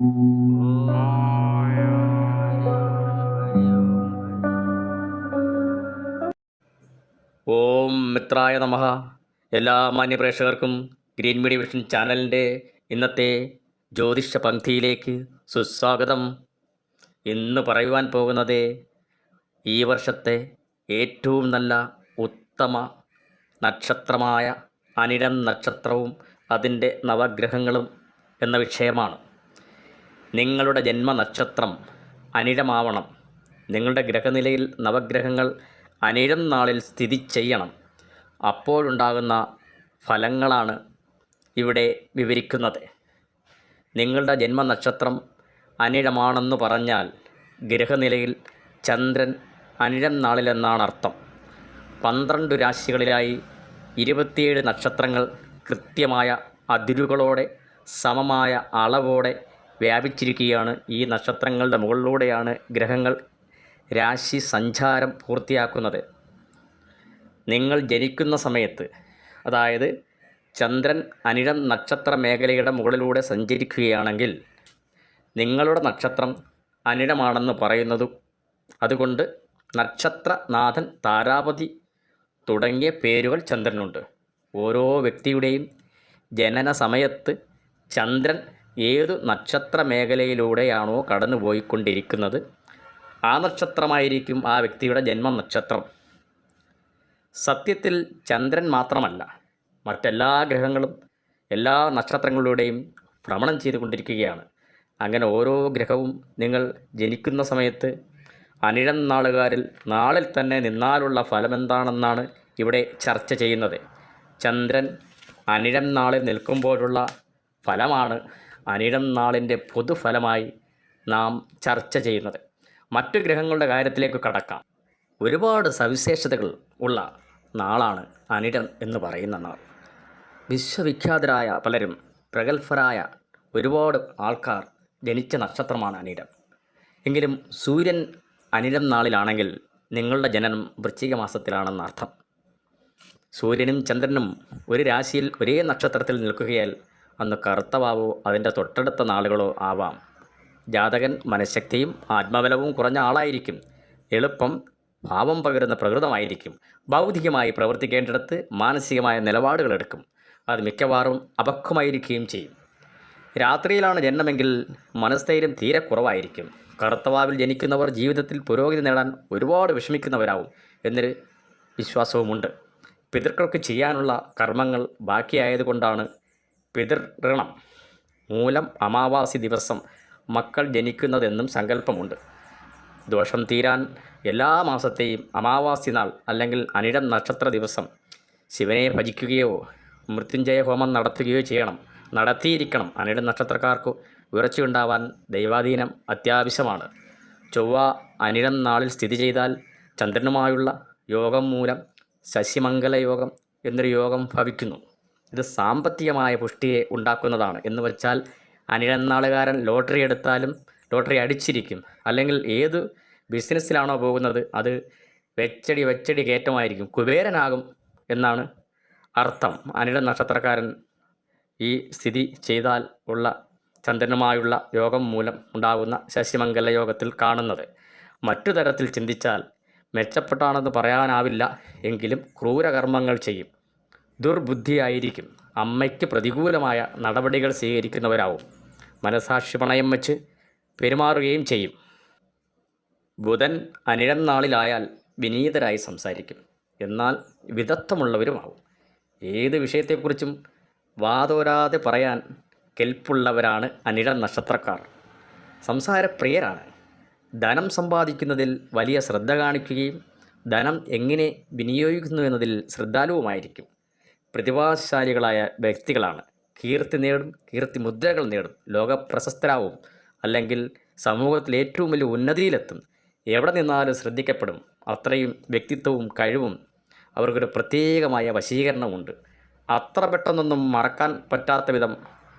ഓം മിത്രായ നമ. എല്ലാ മാന്യപ്രേക്ഷകർക്കും green media vision ചാനലിന്റെ ഇന്നത്തെ ജ്യോതിഷ പങ്ക്തിയിലേക്ക് സുസ്വാഗതം. ഇന്ന് പറയുവാൻ പോകുന്നത് ഈ വർഷത്തെ ഏറ്റവും നല്ല ഉത്തമ നക്ഷത്രമായ അനിരം നക്ഷത്രവും അതിന്റെ നവഗ്രഹങ്ങളും എന്ന വിഷയമാണ്. നിങ്ങളുടെ ജന്മനക്ഷത്രം അനിഴമാവണം. നിങ്ങളുടെ ഗ്രഹനിലയിൽ നവഗ്രഹങ്ങൾ അനിഴം നാളിൽ സ്ഥിതി ചെയ്യണം. അപ്പോഴുണ്ടാകുന്ന ഫലങ്ങളാണ് ഇവിടെ വിവരിക്കുന്നത്. നിങ്ങളുടെ ജന്മനക്ഷത്രം അനിഴമാണെന്ന് പറഞ്ഞാൽ ഗ്രഹനിലയിൽ ചന്ദ്രൻ അനിഴം നാളിലെന്നാണ് അർത്ഥം. പന്ത്രണ്ട് രാശികളിലായി ഇരുപത്തിയേഴ് നക്ഷത്രങ്ങൾ കൃത്യമായ അതിരുകളോടെ സമമായ അളവോടെ വ്യാപിച്ചിരിക്കുകയാണ്. ഈ നക്ഷത്രങ്ങളുടെ മുകളിലൂടെയാണ് ഗ്രഹങ്ങൾ രാശി സഞ്ചാരം പൂർത്തിയാക്കുന്നത്. നിങ്ങൾ ജനിക്കുന്ന സമയത്ത് അതായത് ചന്ദ്രൻ അനിഴം നക്ഷത്ര മേഖലയുടെ മുകളിലൂടെ സഞ്ചരിക്കുകയാണെങ്കിൽ നിങ്ങളുടെ നക്ഷത്രം അനിഴമാണെന്ന് പറയുന്നതും അതുകൊണ്ട് നക്ഷത്രനാഥൻ താരാപതി തുടങ്ങിയ പേരുകൾ ചന്ദ്രനുണ്ട് ഓരോ വ്യക്തിയുടെയും ജനന സമയത്ത് ചന്ദ്രൻ ഏതു നക്ഷത്ര മേഖലയിലൂടെയാണോ കടന്നു പോയിക്കൊണ്ടിരിക്കുന്നത് ആ നക്ഷത്രമായിരിക്കും ആ വ്യക്തിയുടെ ജന്മ നക്ഷത്രം സത്യത്തിൽ ചന്ദ്രൻ മാത്രമല്ല മറ്റെല്ലാ ഗ്രഹങ്ങളും എല്ലാ നക്ഷത്രങ്ങളിലൂടെയും ഭ്രമണം ചെയ്തുകൊണ്ടിരിക്കുകയാണ്. അങ്ങനെ ഓരോ ഗ്രഹവും നിങ്ങൾ ജനിക്കുന്ന സമയത്ത് അനിഴം നാളുകാരിൽ നാളിൽ തന്നെ നിന്നാലുള്ള ഫലമെന്താണെന്നാണ് ഇവിടെ ചർച്ച ചെയ്യുന്നത്. ചന്ദ്രൻ അനിഴം നാളിൽ നിൽക്കുമ്പോഴുള്ള ഫലമാണ് അനിഴം നാളിന്റെ പൊതുഫലമായി നാം ചർച്ച ചെയ്യുന്നത്. മറ്റു ഗ്രഹങ്ങളുടെ കാര്യത്തിലേക്ക് കടക്കാം. ഒരുപാട് സവിശേഷതകൾ ഉള്ള നാളാണ് അനിടം എന്ന് പറയുന്ന നാൾ. വിശ്വവിഖ്യാതരായ പലരും പ്രഗത്ഭരായ ഒരുപാട് ആൾക്കാർ ജനിച്ച നക്ഷത്രമാണ് അനിടം എങ്കിലും സൂര്യൻ അനിടം നാളിലാണെങ്കിൽ നിങ്ങളുടെ ജനനം വൃശ്ചിക മാസത്തിലാണെന്ന് അർത്ഥം. സൂര്യനും ചന്ദ്രനും ഒരു രാശിയിൽ ഒരേ നക്ഷത്രത്തിൽ നിൽക്കുകയാൽ അന്ന് കറുത്തവാവോ അതിന്റെ തൊട്ടടുത്ത നാളുകളോ ആവാം. ജാതകൻ മനഃശക്തിയും ആത്മബലവും കുറഞ്ഞ ആളായിരിക്കും. എളുപ്പം ഭാവം പകരുന്ന പ്രകൃതമായിരിക്കും. ബൗദ്ധികമായി പ്രവർത്തിക്കേണ്ടിടത്ത് മാനസികമായ നിലപാടുകളെടുക്കും അത് മിക്കവാറും അപക്വമായിരിക്കുകയും ചെയ്യും. രാത്രിയിലാണ് ജനനമെങ്കിൽ മനസ്ഥൈര്യം തീരെ കുറവായിരിക്കും. കറുത്തവാവിൽ ജനിക്കുന്നവർ ജീവിതത്തിൽ പുരോഗതി നേടാൻ ഒരുപാട് വിഷമിക്കുന്നവരാവും എന്നൊരു വിശ്വാസവുമുണ്ട്. പിതൃക്കൾക്ക് ചെയ്യാനുള്ള കർമ്മങ്ങൾ ബാക്കിയായതുകൊണ്ടാണ് പിതൃഋണം മൂലം അമാവാസി ദിവസം മക്കൾ ജനിക്കുന്നതെന്നും സങ്കല്പമുണ്ട്. ദോഷം തീരാൻ എല്ലാ മാസത്തെയും അമാവാസി നാൾ അല്ലെങ്കിൽ അനിഴം നക്ഷത്ര ദിവസം ശിവനെ ഭജിക്കുകയോ മൃത്യുഞ്ജയ ഹോമം നടത്തുകയോ ചെയ്യണം. നടത്തിയിരിക്കണം. അനിഴം നക്ഷത്രക്കാർക്ക് ഉയർച്ചയുണ്ടാവാൻ ദൈവാധീനം അത്യാവശ്യമാണ്. ചൊവ്വ അനിഴം നാളിൽ സ്ഥിതി ചെയ്താൽ ചന്ദ്രനുമായുള്ള യോഗം മൂലം ശശിമംഗല യോഗം എന്നൊരു യോഗം ഭവിക്കുന്നു. ഇത് സാമ്പത്തികമായ പുഷ്ടിയെ ഉണ്ടാക്കുന്നതാണ്. എന്ന് വെച്ചാൽ അനിഴന്നാളുകാരൻ ലോട്ടറി എടുത്താലും ലോട്ടറി അടിച്ചിരിക്കും. അല്ലെങ്കിൽ ഏത് ബിസിനസ്സിലാണോ പോകുന്നത് അത് വെച്ചടി വെച്ചടി കയറ്റമായിരിക്കും. കുബേരനാകും എന്നാണ് അർത്ഥം. അനിഴ നക്ഷത്രക്കാരൻ ഈ സ്ഥിതി ചെയ്താൽ ഉള്ള ചന്ദ്രനുമായുള്ള യോഗം മൂലം ഉണ്ടാകുന്ന ശശിമംഗല യോഗത്തിൽ കാണുന്നത്. മറ്റു തരത്തിൽ ചിന്തിച്ചാൽ മെച്ചപ്പെട്ടാണെന്ന് പറയാനാവില്ല. എങ്കിലും ക്രൂരകർമ്മങ്ങൾ ചെയ്യും. ദുർബുദ്ധിയായിരിക്കും. അമ്മയ്ക്ക് പ്രതികൂലമായ നടപടികൾ സ്വീകരിക്കുന്നവരാവും. മനസാക്ഷി പണയം വച്ച് പെരുമാറുകയും ചെയ്യും. ബുധൻ അനിഴം നാളിലായാൽ വിനീതരായി സംസാരിക്കും. എന്നാൽ വിദഗ്ധമുള്ളവരുമാവും. ഏത് വിഷയത്തെക്കുറിച്ചും വാതോരാതെ പറയാൻ കെൽപ്പുള്ളവരാണ് അനിഴം നക്ഷത്രക്കാർ. സംസാരപ്രിയരാണ്. ധനം സമ്പാദിക്കുന്നതിൽ വലിയ ശ്രദ്ധ കാണിക്കുകയും ധനം എങ്ങനെ വിനിയോഗിക്കുന്നു എന്നതിൽ ശ്രദ്ധാലുവുമായിരിക്കും. പ്രതിഭാശാലികളായ വ്യക്തികളാണ്. കീർത്തി നേടും കീർത്തി മുദ്രകൾ നേടും ലോക പ്രശസ്തരാവും അല്ലെങ്കിൽ സമൂഹത്തിൽ ഏറ്റവും വലിയ ഉന്നതിയിലെത്തും. എവിടെ നിന്നാലും ശ്രദ്ധിക്കപ്പെടും. അത്രയും വ്യക്തിത്വവും കഴിവും അവർക്കൊരു പ്രത്യേകമായ വശീകരണമുണ്ട് അത്ര പെട്ടെന്നൊന്നും മറക്കാൻ പറ്റാത്ത വിധം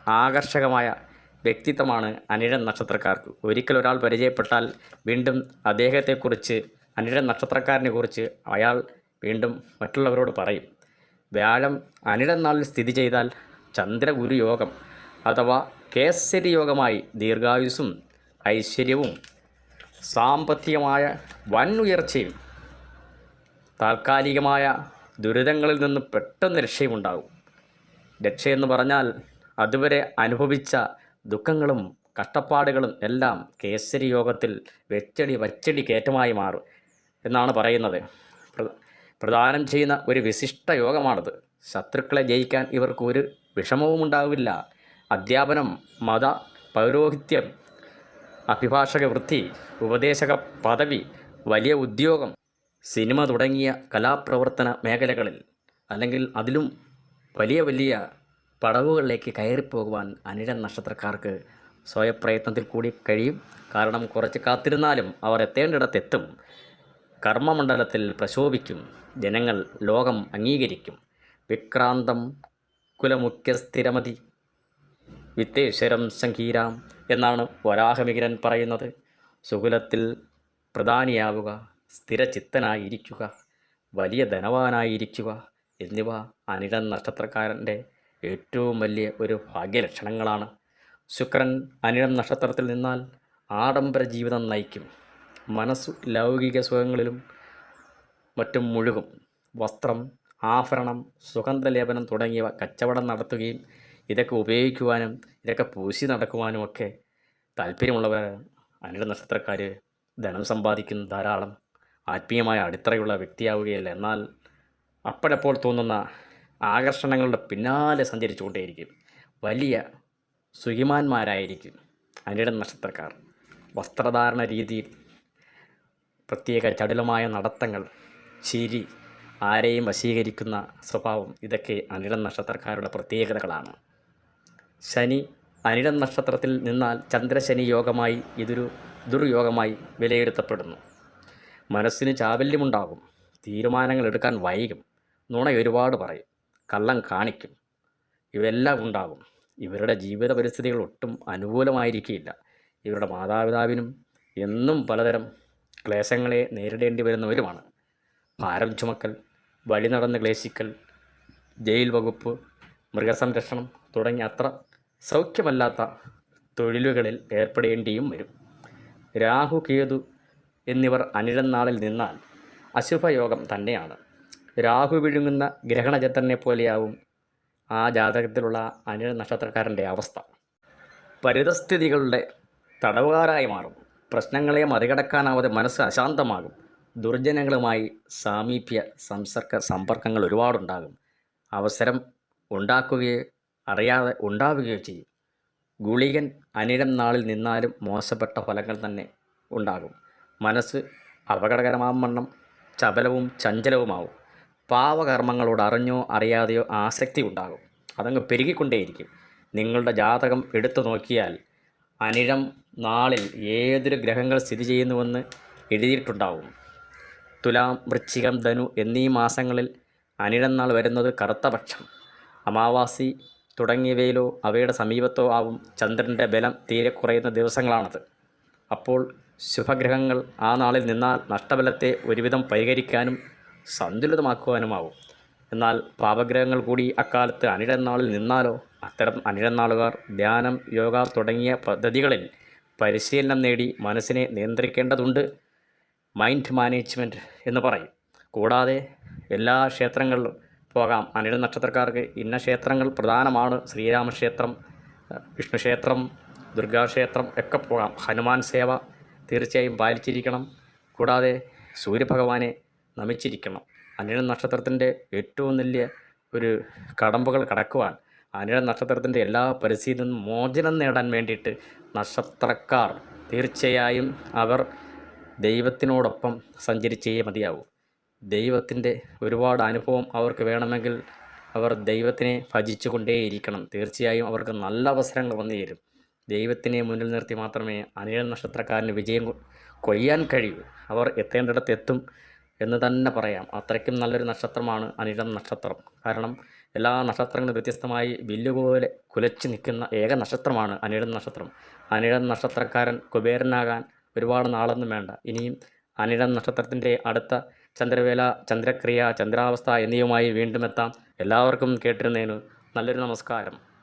ആകർഷകമായ വ്യക്തിത്വമാണ് അനിഴൻ നക്ഷത്രക്കാർക്ക്. ഒരിക്കൽ ഒരാൾ പരിചയപ്പെട്ടാൽ വീണ്ടും അദ്ദേഹത്തെക്കുറിച്ച് അനിഴൻ നക്ഷത്രക്കാരനെ കുറിച്ച് അയാൾ വീണ്ടും മറ്റുള്ളവരോട് പറയും. വ്യാഴം അനിടനാളിൽ സ്ഥിതി ചെയ്താൽ ചന്ദ്രഗുരു യോഗം അഥവാ കേസരി യോഗമായി ദീർഘായുസ്സും ഐശ്വര്യവും സാമ്പത്തികമായ വൻ ഉയർച്ചയും താൽക്കാലികമായ ദുരിതങ്ങളിൽ നിന്ന് പെട്ടെന്ന് രക്ഷയുമുണ്ടാകും. രക്ഷയെന്ന് പറഞ്ഞാൽ അതുവരെ അനുഭവിച്ച ദുഃഖങ്ങളും കഷ്ടപ്പാടുകളും എല്ലാം കേസരി യോഗത്തിൽ വെച്ചടി വച്ചടി കയറ്റമായി മാറും എന്നാണ് പറയുന്നത്. പ്രദാനം ചെയ്യുന്ന ഒരു വിശിഷ്ട യോഗമാണത്. ശത്രുക്കളെ ജയിക്കാൻ ഇവർക്ക് ഒരു വിഷമവും ഉണ്ടാവില്ല. അധ്യാപനം മത പൗരോഹിത്യം അഭിഭാഷക വൃത്തി ഉപദേശക പദവി വലിയ ഉദ്യോഗം സിനിമ തുടങ്ങിയ കലാപ്രവർത്തന മേഖലകളിൽ അല്ലെങ്കിൽ അതിലും വലിയ വലിയ പടവുകളിലേക്ക് കയറിപ്പോകുവാൻ അനിഴൻ നക്ഷത്രക്കാർക്ക് സ്വയപ്രയത്നത്തിൽ കൂടി കഴിയും. കാരണം കുറച്ച് കാത്തിരുന്നാലും അവർ എത്തേണ്ടിടത്തെത്തും. കർമ്മമണ്ഡലത്തിൽ പ്രശോഭിക്കും. ജനങ്ങൾ ലോകം അംഗീകരിക്കും. വിക്രാന്തം കുലമുഖ്യ സ്ഥിരമതി വിത്തേശ്വരം സംഗീരാം എന്നാണ് വരാഹമികരൻ പറയുന്നത്. സുകുലത്തിൽ പ്രധാനിയാവുക സ്ഥിരചിത്തനായിരിക്കുക വലിയ ധനവാനായിരിക്കുക എന്നിവ അനിടൻ നക്ഷത്രക്കാരന്റെ ഏറ്റവും വലിയ ഒരു ഭാഗ്യലക്ഷണങ്ങളാണ്. ശുക്രൻ അനിഴം നക്ഷത്രത്തിൽ നിന്നാൽ ആഡംബര ജീവിതം നയിക്കും. മനസ്സു ലൗകിക സുഖങ്ങളിലും മറ്റും മുഴുകും. വസ്ത്രം ആഭരണം സുഗന്ധലേപനം തുടങ്ങിയവ കച്ചവടം നടത്തുകയും ഇതൊക്കെ ഉപയോഗിക്കുവാനും ഇതൊക്കെ പൂശി നടക്കുവാനും ഒക്കെ താല്പര്യമുള്ളവർ അനിട നക്ഷത്രക്കാർ ധനം സമ്പാദിക്കുന്ന ധാരാളം ആത്മീയമായ അടിത്തറയുള്ള വ്യക്തിയാവുകയില്ല. എന്നാൽ അപ്പോഴപ്പോൾ തോന്നുന്ന ആകർഷണങ്ങളുടെ പിന്നാലെ സഞ്ചരിച്ചുകൊണ്ടേയിരിക്കും. വലിയ സുഖിമാന്മാരായിരിക്കും അനിട നക്ഷത്രക്കാർ. വസ്ത്രധാരണ രീതിയിൽ പ്രത്യേക ചടുലമായ നടത്തങ്ങൾ ചിരി ആരെയും വശീകരിക്കുന്ന സ്വഭാവം ഇതൊക്കെ അനിടം നക്ഷത്രക്കാരുടെ പ്രത്യേകതകളാണ്. ശനി അനിടം നക്ഷത്രത്തിൽ നിന്നാൽ ചന്ദ്രശനി യോഗമായി ഇതൊരു ദുർയോഗമായി വിലയിരുത്തപ്പെടുന്നു. മനസ്സിന് ചാബല്യമുണ്ടാകും തീരുമാനങ്ങൾ എടുക്കാൻ വൈകും നുണ ഒരുപാട് പറയും കള്ളം കാണിക്കും ഇവയെല്ലാം ഉണ്ടാകും. ഇവരുടെ ജീവിത പരിസ്ഥിതികൾ ഒട്ടും അനുകൂലമായിരിക്കില്ല. ഇവരുടെ മാതാപിതാവിനും എന്നും പലതരം ക്ലേശങ്ങളെ നേരിടേണ്ടി വരുന്നവരുമാണ്. ഭാരം ചുമക്കൽ വഴി നടന്ന് ക്ലേശിക്കൽ ജയിൽ വകുപ്പ് മൃഗസംരക്ഷണം തുടങ്ങിയ അത്ര സൗഖ്യമല്ലാത്ത തൊഴിലുകളിൽ ഏർപ്പെടേണ്ടിയും വരും. രാഹു കേതു എന്നിവർ അനിഴന്നാളിൽ നിന്നാൽ അശുഭയോഗം തന്നെയാണ്. രാഹു വിഴുങ്ങുന്ന ഗ്രഹണചന്ദ്രനെ പോലെയാവും ആ ജാതകത്തിലുള്ള അനിഴ നക്ഷത്രക്കാരന്റെ അവസ്ഥ. പരിതസ്ഥിതികളുടെ തടവുകാരായി മാറും. പ്രശ്നങ്ങളെ മറികടക്കാനാവാതെ മനസ്സ് അശാന്തമാകും. ദുർജനങ്ങളുമായി സാമീപ്യ സംസർക്ക സമ്പർക്കങ്ങൾ ഒരുപാടുണ്ടാകും. അവസരം ഉണ്ടാക്കുകയോ അറിയാതെ ഉണ്ടാവുകയോ ചെയ്യും. ഗുളികൻ അനിരം നാളിൽ നിന്നാലും മോശപ്പെട്ട ഫലങ്ങൾ തന്നെ ഉണ്ടാകും. മനസ്സ് അപകടകരമാവണ്ണം ചപലവും ചഞ്ചലവുമാവും. പാവകർമ്മങ്ങളോട് അറിഞ്ഞോ അറിയാതെയോ ആസക്തി ഉണ്ടാകും. അതങ്ങ് പെരുകിക്കൊണ്ടേയിരിക്കും. നിങ്ങളുടെ ജാതകം എടുത്തു നോക്കിയാൽ അനിഴം നാളിൽ ഏതൊരു ഗ്രഹങ്ങൾ സ്ഥിതി ചെയ്യുന്നുവെന്ന് എഴുതിയിട്ടുണ്ടാവും. തുലാം വൃശ്ചികം ധനു എന്നീ മാസങ്ങളിൽ അനിഴം നാൾ വരുന്നത് കറുത്ത പക്ഷം. അമാവാസി തുടങ്ങിയവയിലോ അവയുടെ സമീപത്തോ ആവും ചന്ദ്രന്റെ ബലം തീരെ കുറയുന്ന ദിവസങ്ങളാണത്. അപ്പോൾ ശുഭഗ്രഹങ്ങൾ ആ നാളിൽ നിന്നാൽ നഷ്ടബലത്തെ ഒരുവിധം പരിഹരിക്കാനും സന്തുലിതമാക്കുവാനുമാവും. എന്നാൽ പാപഗ്രഹങ്ങൾ കൂടി അക്കാലത്ത് അനിഴന്നാളിൽ നിന്നാലോ? അത്തരം അനിഴന്നാളുകാർ ധ്യാനം യോഗ തുടങ്ങിയ പദ്ധതികളിൽ പരിശീലനം നേടി മനസ്സിനെ നിയന്ത്രിക്കേണ്ടതുണ്ട്. മൈൻഡ് മാനേജ്മെന്റ് എന്ന് പറയും. കൂടാതെ എല്ലാ ക്ഷേത്രങ്ങളിലും പോകാം. അനിഴ നക്ഷത്രക്കാർക്ക് ഇന്ന ക്ഷേത്രങ്ങൾ പ്രധാനമാണ്. ശ്രീരാമക്ഷേത്രം വിഷ്ണുക്ഷേത്രം ദുർഗാക്ഷേത്രം ഒക്കെ പോകാം. ഹനുമാൻ സേവ തീർച്ചയായും പാലിച്ചിരിക്കണം. കൂടാതെ സൂര്യഭഗവാനെ നമിച്ചിരിക്കണം. അനിഴ നക്ഷത്രത്തിന്റെ ഏറ്റവും വലിയ ഒരു കടമ്പകൾ കടക്കുവാൻ അനിഴ നക്ഷത്രത്തിന്റെ എല്ലാ പരിസ്ഥിതിയിൽ നിന്നും മോചനം നേടാൻ വേണ്ടിയിട്ട് നക്ഷത്രക്കാർ തീർച്ചയായും അവർ ദൈവത്തിനോടൊപ്പം സഞ്ചരിച്ചേ മതിയാവൂ. ദൈവത്തിന്റെ ഒരുപാട് അനുഭവം അവർക്ക് വേണമെങ്കിൽ അവർ ദൈവത്തിനെ ഭജിച്ചു കൊണ്ടേയിരിക്കണം തീർച്ചയായും അവർക്ക് നല്ല അവസരങ്ങൾ വന്നു തരും ദൈവത്തിനെ മുന്നിൽ നിർത്തി മാത്രമേ അനിഴ നക്ഷത്രക്കാരന് വിജയം കൊയ്യാൻ കഴിയൂ. അവർ എത്തേണ്ടിടത്ത് എത്തും. എന്ന് തന്നെ പറയാം. അത്രയ്ക്കും നല്ലൊരു നക്ഷത്രമാണ് അനിഴം നക്ഷത്രം. കാരണം എല്ലാ നക്ഷത്രങ്ങളും വ്യത്യസ്തമായി വില്ലുപോലെ കുലച്ചു നിൽക്കുന്ന ഏക നക്ഷത്രമാണ് അനിഴം നക്ഷത്രം. അനിഴം നക്ഷത്രക്കാരൻ കുബേരനാകാൻ ഒരുപാട് നാളൊന്നും വേണ്ട. ഇനിയും അനിഴം നക്ഷത്രത്തിന്റെ അടുത്ത ചന്ദ്രവേല ചന്ദ്രക്രിയ ചന്ദ്രാവസ്ഥ എന്നിവയുമായി വീണ്ടും എത്താം. എല്ലാവർക്കും കേട്ടിരുന്നതിന് നല്ലൊരു നമസ്കാരം.